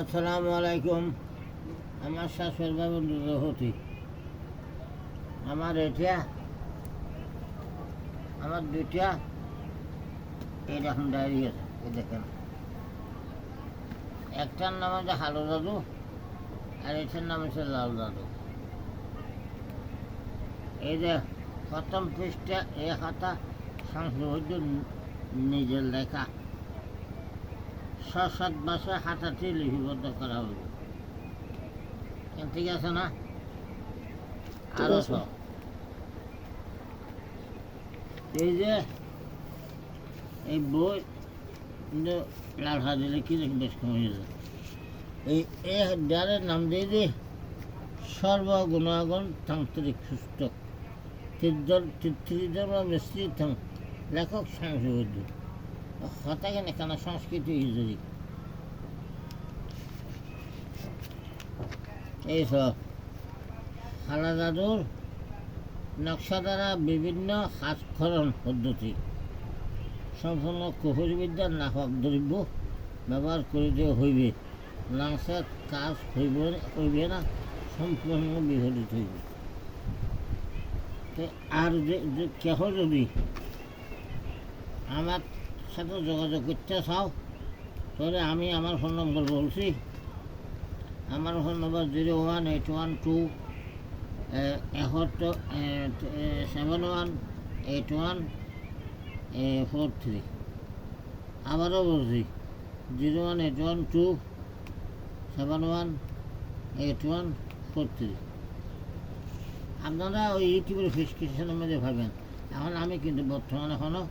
আসসালামু আলাইকুম। আমার শাশুর বাবু রহতি আমার এটা, আমার দুইটা, এই দেখুন ডায়েরি আছে, এই দেখেন। একটার নাম হচ্ছে হালো দাদু, আর এটার নাম হচ্ছে লাল দাদু। এই যে প্রথম পৃষ্ঠা, এই খাতা সংস্কৃত নিজের লেখা। ছ সাত মাসে হাতাটি লিপিবদ্ধ করা কেন ঠিক আছে না? আরও এই যে এই বই কিন্তু লাল হাত দিলে কি দেখি বেশ কমে যাবে এই এ যারের নাম দিয়ে দি সর্বগুণাগুণ তান্ত্রিক পুস্তক ত্রিধর্ম মিশ্রিত লেখক সংস্কৃতি হতাকে না কেন সংস্কৃতি হিজড়ি খালা দাদুর নকশা দ্বারা বিভিন্ন হাতখরণ পদ্ধতি সম্পূর্ণ কুহুরবিদ্যার নাশক দ্রব্য ব্যবহার করিতে হইবে, লাংসার কাজ হইব হইবে না। সম্পূর্ণ বিহরিত হইবে। আর কেহ যদি আমার সাথে যোগাযোগ করতে চাও, তাহলে আমি আমার ফোন নম্বর বলছি। আমার phone number zero one eight one two একাত্তর seven one eight one four three আবারও বলছি zero one eight one two seven one eight one four three আপনারা ওই ইউটিউবের প্রেসক্রিপশনের মধ্যে ভাবেন এখন আমি কিন্তু বর্তমানে এখনও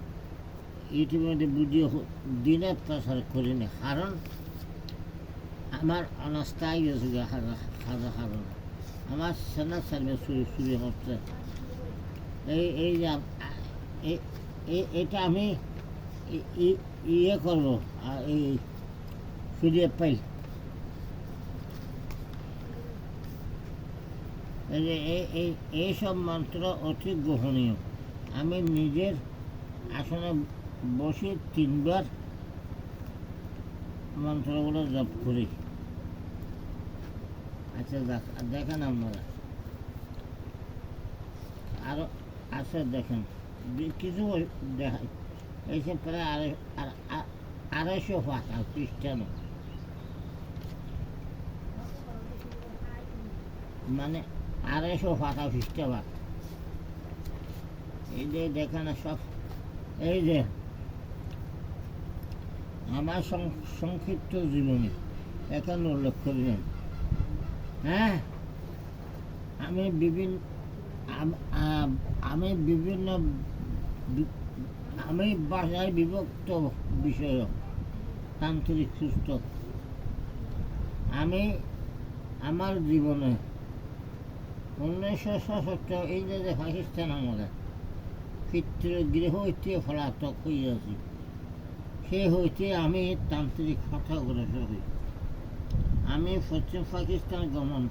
ইউটিউবের মধ্যে ভিডিও দিনে প্রচার করিনি, কারণ আমার অনাস্থায় গেছে গিয়ে হাজার কারণ আমার সেনা সার্ভিস চুরি চুরি হচ্ছে। এই এই যে এটা আমি ইয়ে করব এই ফিরিয়ে পাই। এই এইসব মন্ত্র অতি গ্রহণীয়। আমি নিজের আসনে বসে তিনবার মন্ত্রগুলো জপ করি। আচ্ছা দেখ দেখেন আপনারা। আরও আছে, দেখেন। কিছু দেখাই এইসব প্রায় আড়াইশো পাতা খ্রিস্টানো মানে আড়াইশো পাতা খ্রিস্টাবাদ এই যে দেখেন সব এই যে আমার সংক্ষিপ্ত জীবনী। এখানে উল্লেখ করলেন হ্যাঁ? আমি বিভিন্ন আম- বিভিন্ন আমি বাসায় বিভক্ত বিষয় তান্ত্রিক পুস্তক আমি আমার জীবনে উনিশশো সাতষট্টি ইংরেজি পাকিস্তান আমলে পিতৃগৃহ হইতে ফলাতক হইয়াছি। সে হইতে আমি তান্ত্রিক কথা আমি পশ্চিম পাকিস্তান গমন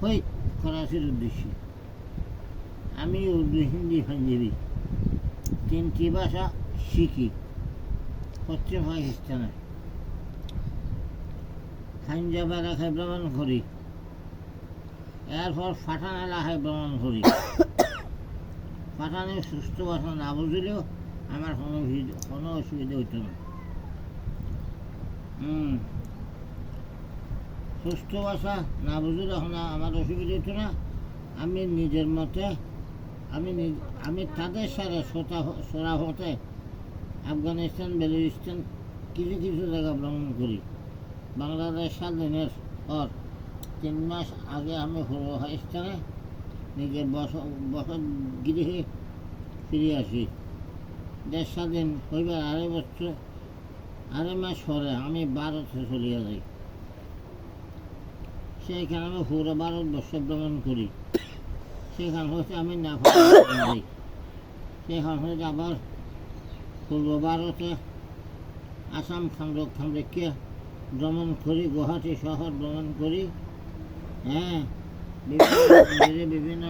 হই করাচির উদ্দেশ্যে। আমি উর্দু, হিন্দি, পাঞ্জাবি তিনটি ভাষা শিখি পশ্চিম পাকিস্তানে। পাঞ্জাব এলাকায় ভ্রমণ করি। এরপর ফাটান এলাকায় ভ্রমণ করি। পাঠানে সুস্থ ভাষা না বুঝলেও আমার কোনো কোনো অসুবিধা হইতো না। হুম। সুস্থ ভাষা না বুঝলে এখন আমার অসুবিধা হতো না। আমি নিজের মতে, আমি আমি তাদের সাথে সোতা, সোরা হতে আফগানিস্তান, বেলুচিস্তান, কিছু কিছু জায়গা ভ্রমণ করি। বাংলাদেশ স্বাধীনের পর তিন মাস আগে আমি পূর্ব পাকিস্তানে নিজের বস বসত গৃহে ফিরে আসি। দেশ স্বাধীন হইবার আড়াই বছর, আড়াই মাস পরে আমি ভারতে চলিয়া যাই। সেইখানে আমি পুরো ভারতবর্ষ ভ্রমণ করি। সেখান হচ্ছে আমি না যাই। সেখান হইতে আবার পূর্ব ভারতে আসাম খামরক খামরেককে ভ্রমণ করি, গুয়াহাটি শহর ভ্রমণ করি। হ্যাঁ বিভিন্ন বিভিন্ন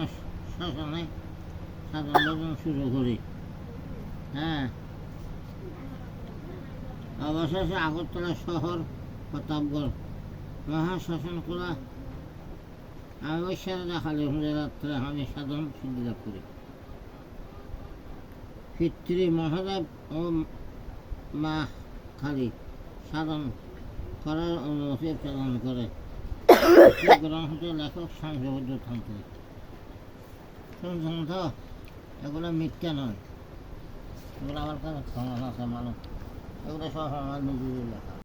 সাধন ভজন শুরু করি। হ্যাঁ। অবশেষে আগরতলা শহর, প্রতাপগড়। মহাশাসন করা আমি ওই সারা খালি হুঁড়ে রাত্রে আমি করি। পিতৃ মহাদেব ও মা খালি সাধন করার অনুমতি প্রদান করে। গ্রন্থ লেখক সংসবদ্ধ থাকতে শুনছেন তো? এগুলো মিথ্যা নয়। আমার কাছে ক্ষমা আছে মানুষ এগুলো সব আমার নিজেদের লেখা।